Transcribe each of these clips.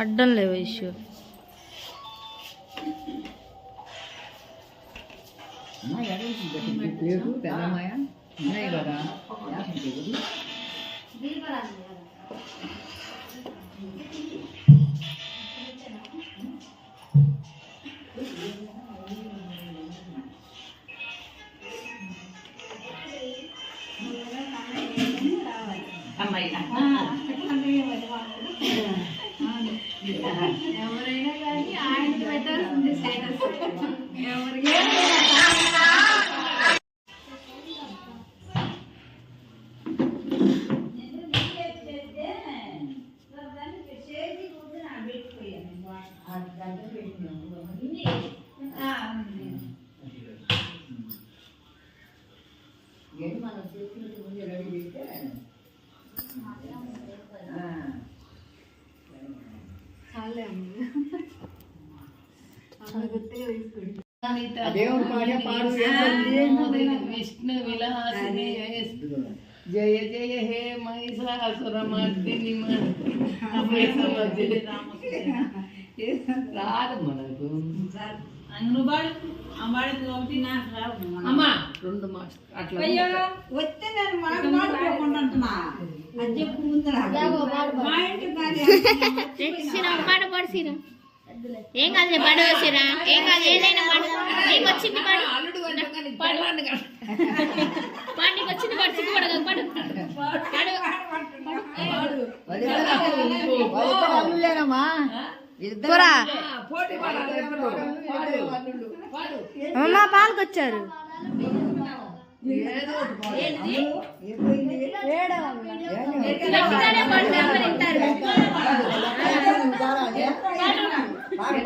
అడ్డం లేవు ఇష్యూ. అమ్మా పేరు పెద్దమ్మాయ ఉన్నాయి కదా. ఎవరైనా కానీ ఆయన పెట్టాల్సింది స్టేటస్ ఎవరికి ఏంటి తీసుకుంటా దేవుడు పాడే పాడు విష్ణు విలాసిని జయ జయ హే మహిషాసుర మర్దిని రాదు మనకు అమ్మా రెండు మా అట్లా వస్తే నేను మాట మాట్లాడుకోకుండా అంటున్నా అది చెప్పు ముందర మా ఇంటికి కానీ పాట పాడు సీరా ఏం కాదు పాడు సీరా ఏం కాదు ఏదైనా పాడు నీకు వచ్చింది పాడు కదా పాడు నీకు వచ్చింది పాడు సిగ్గు పడదు పాడు పాడు అల్లులేనమ్మా కూరా పోటీ పడాలి ఎవరు? పాడు అల్లుడు పాడు అమ్మ పాలకొచ్చారు ఏదో ఒకటి పాడు. గట్టిగానే పాడు నెంబర్ ఇంటారు ఎట్లా పాడు అరగండి అరగండి వయసు నీకు రెండు యువత రెండు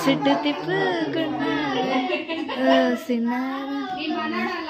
సిట్టు తిప్పుకున్నా సిన్నారా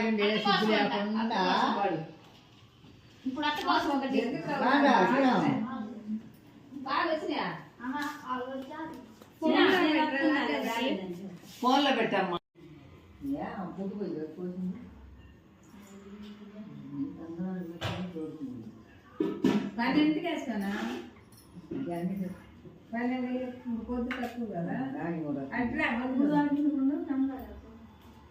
బాగా పాడండి సిగ్గు లేకుండా. ఇప్పుడు అత్త కోసం ఒకటి. రాడా శ్రీరామ్ బాగా వచ్చినాయా? ఫోన్లో పెట్టమ్మా. ఏ పన్నెండుకి వేస్తానా పన్నెండు పొద్దు తక్కువ కదా అట్లా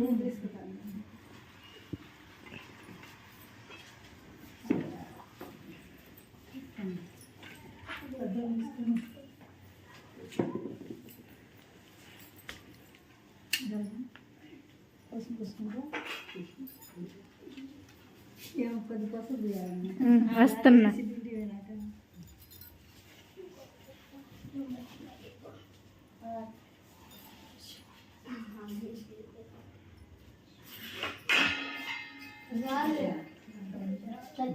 నేను తీసుకుంటాను వస్తున్నా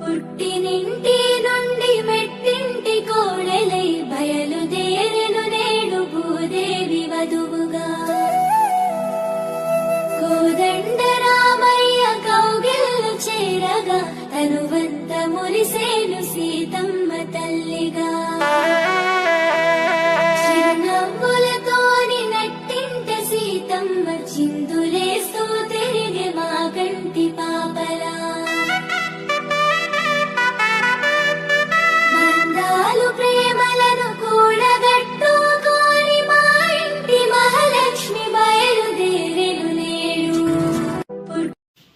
పుట్టినింటి నుండి మెట్టింటి కోడలై బయలుదేరెను నేడు భూదేవి వధువుగా. కోదండరామయ్య కౌగిల్లు చేరగా తనువంత మురిసేను సీతమ్మ తల్లిగా. చిరునవ్వులతోని నట్టింట సీతమ్మ చిందులేస్తూ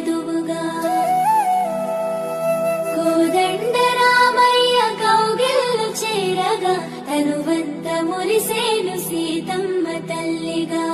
చదువుగా. కోదండ రామయ్య కౌగిల్లు చేరగా తనువంత మురిసేను సీతమ్మ తల్లిగా.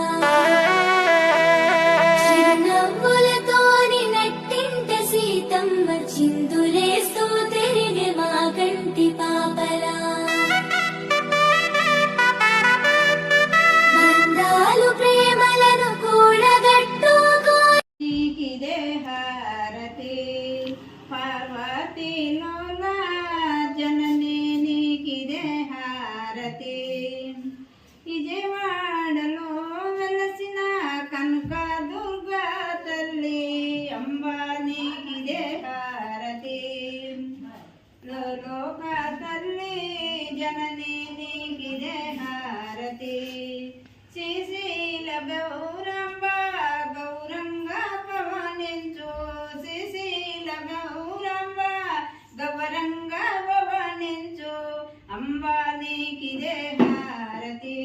అంబానీకిదే హారతి.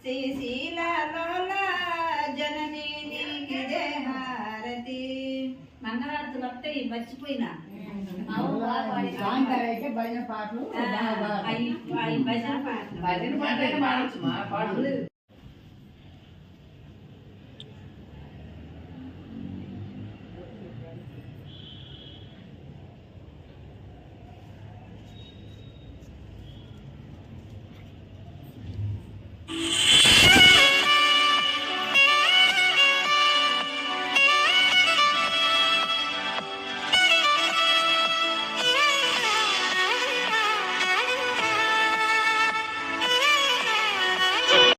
శ్రీశీలలో జననీకిదే హారతి. మంగళారతి వస్తాయి మర్చిపోయినా. భజన పాటలు భజన పాటలు.